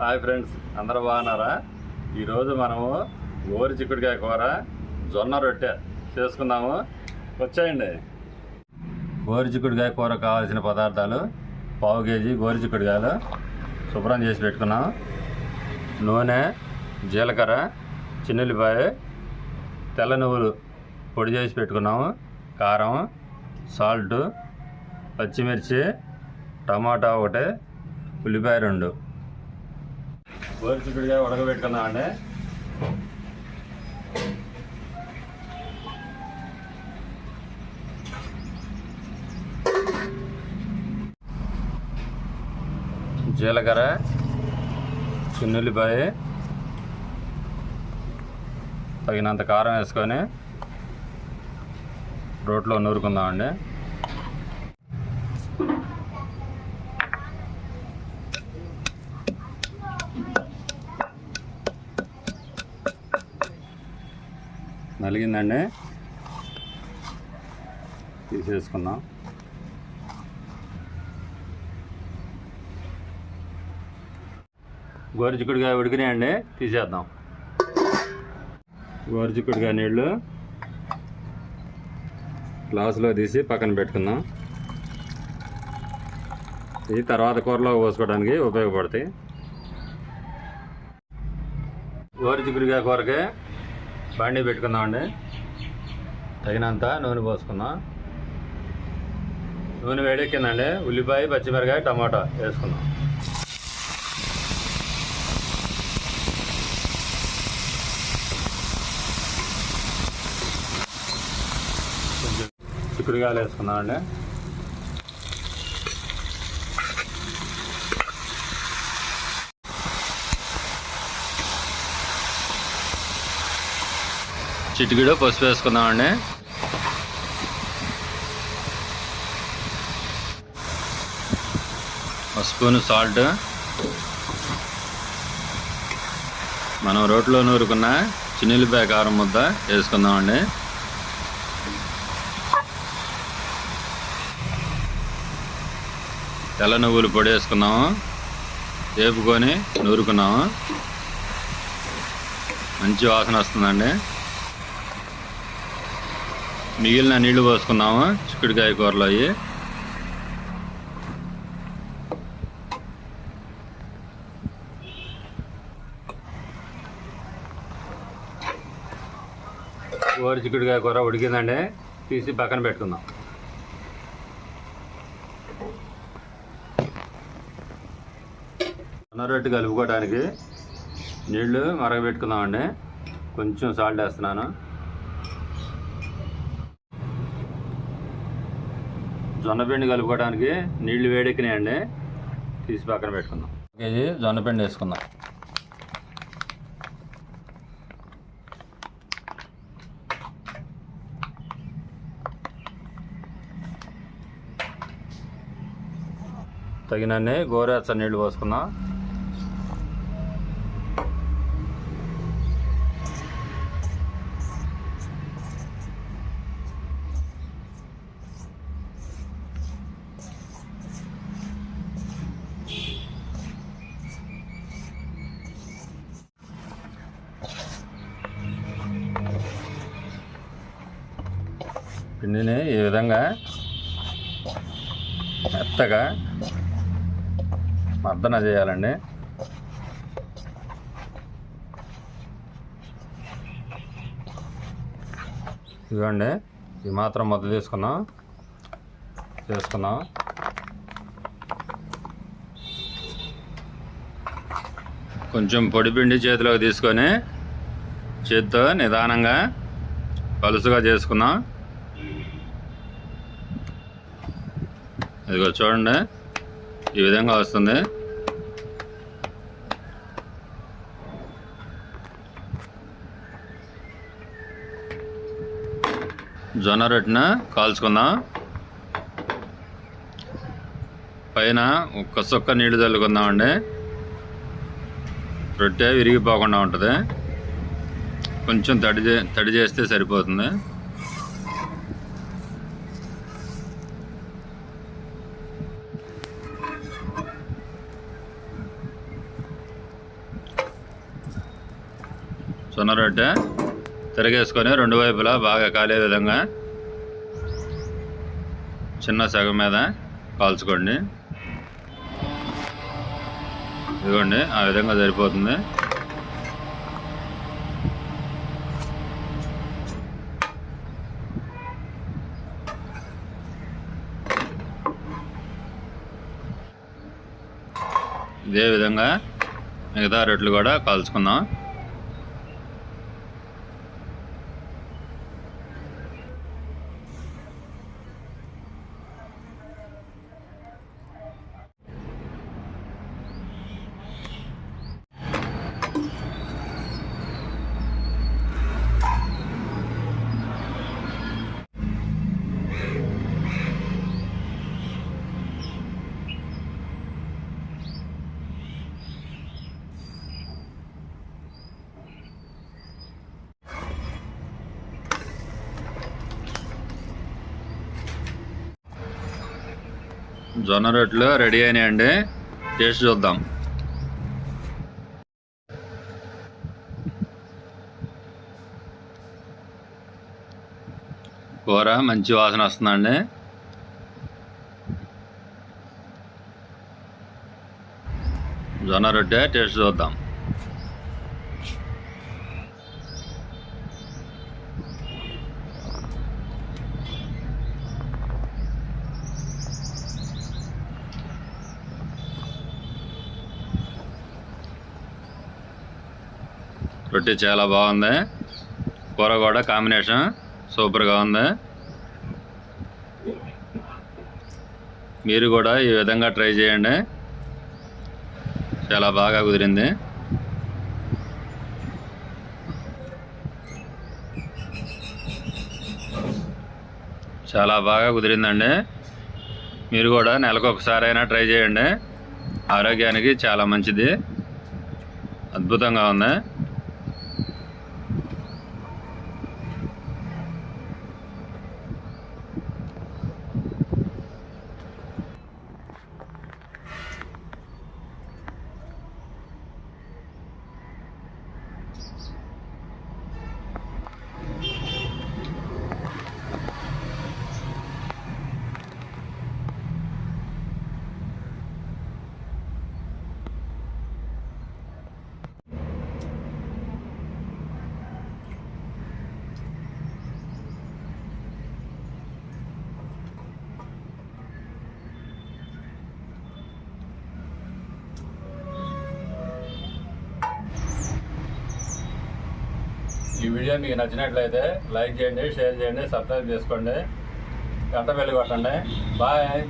Hi friends అందరూ బాగున్నారా? ఈరోజు మనము గోరు చిక్కుడుకాయ కూర జొన్న రొట్టె చేసుకుందాము. వచ్చేయండి. గోరు చిక్కుడుకాయ కూర కావాల్సిన పదార్థాలు పావు కేజీ గోరు చిక్కుడుకాయలు శుభ్రం చేసి పెట్టుకున్నాం. నూనె జీలకర్ర చిన్నుల్లిపాయ తెల్ల నువ్వులు పొడి చేసి పెట్టుకున్నాము. కారం సాల్ట్ పచ్చిమిర్చి టమాటా ఒకటి ఉల్లిపాయ రెండు. గోరుచిక్కుడుగా ఉడకబెట్టుకుందాం అండి జీలకర్ర చిన్నుల్లిపాయ తగినంత కారం వేసుకొని రోట్లో నూరుకుందామండి. నలిగిందండి. తీసేసుకున్నాం గోరుచిక్కుడుగా ఉడికినాయండి తీసేద్దాం. గోరుచిక్కుడుగా నీళ్ళు గ్లాసులో తీసి పక్కన పెట్టుకుందాం. ఇది తర్వాత కూరలో పోసుకోవడానికి ఉపయోగపడతాయి. గోరుచిక్కుడుగా కూరకే బండి పెట్టుకుందామండి. తగినంత నూనె పోసుకుందాం. నూనె వేడెక్కిందండి. ఉల్లిపాయ పచ్చిమిరకాయ టమాటా వేసుకుందాం. కొంచెం చిక్కుడుగాయలు వేసుకుందామండి. చిటికిలో పసుపు వేసుకుందామండి. ఒక స్పూన్ సాల్ట్. మనం రోట్లో నూరుకున్న చిన్నెల్లిపాయ కారం ముద్ద వేసుకుందామండి. తెల్ల నువ్వులు పొడి వేసుకున్నాము. వేపుకొని నూరుకున్నాము. మంచి వాసన వస్తుందండి. మిగిలిన నీళ్ళు పోసుకున్నాము చిక్కుడుకాయ కూరలో అవి ఓరి చిక్కుడుకాయ కూర ఉడికిందండి. తీసి పక్కన పెట్టుకుందాం. రొట్టె కలుపుకోవడానికి నీళ్ళు మరగబెట్టుకుందామండి. కొంచెం సాల్ట్ వేస్తున్నాను. జొన్నపిండి కలుపుకోవడానికి నీళ్ళు వేడెక్కినాయండి. తీసి పక్కన పెట్టుకుందాం. కేజీ జొన్నపిండి వేసుకుందాం. తగినన్ని గోరేచ్చ నీళ్ళు పోసుకుందాం. పిండిని ఈ విధంగా మెత్తగా మర్దన చేయాలండి. ఇదిగోండి ఇది మాత్రం ముద్ద తీసుకున్నాం. చేసుకున్నాం. కొంచెం పొడి పిండి చేతిలోకి తీసుకొని చేతితో నిదానంగా పలుసుగా చేసుకున్నాం. ఇదిగో చూడండి. ఈ విధంగా వస్తుంది. జొన్న రొట్టెన కాల్చుకుందాం. పైన ఒక్క సుక్క నీళ్ళు చల్లుకుందామండి. రొట్టె విరిగిపోకుండా ఉంటుంది. కొంచెం తడి చే తడి చేస్తే సరిపోతుంది. జొన్న రొట్టె తిరగేసుకొని రెండు వైపులా బాగా కాలే విధంగా చిన్న సగం మీద కాల్చుకోండి. ఇదిగోండి ఆ విధంగా సరిపోతుంది. ఇదే విధంగా మిగతా రొట్టెలు కూడా కాల్చుకుందాం. జొన్న రొట్టెలు రెడీ అయినాయండి. టేస్ట్ చూద్దాం. కూర మంచి వాసన వస్తుందండి. జొన్న రొట్టె టేస్ట్ చూద్దాం. రొట్టె చాలా బాగుంది. కూర కూడా కాంబినేషన్ సూపర్గా ఉంది. మీరు కూడా ఈ విధంగా ట్రై చేయండి. చాలా బాగా కుదిరింది. చాలా బాగా కుదిరిందండి. మీరు కూడా నెలకు ఒకసారి అయినా ట్రై చేయండి. ఆరోగ్యానికి చాలా మంచిది. అద్భుతంగా ఉంది. ఈ వీడియో మీకు నచ్చినట్లయితే లైక్ చేయండి షేర్ చేయండి సబ్స్క్రైబ్ చేసుకోండి. గంట వెళ్ళి కొట్టండి. బాయ్.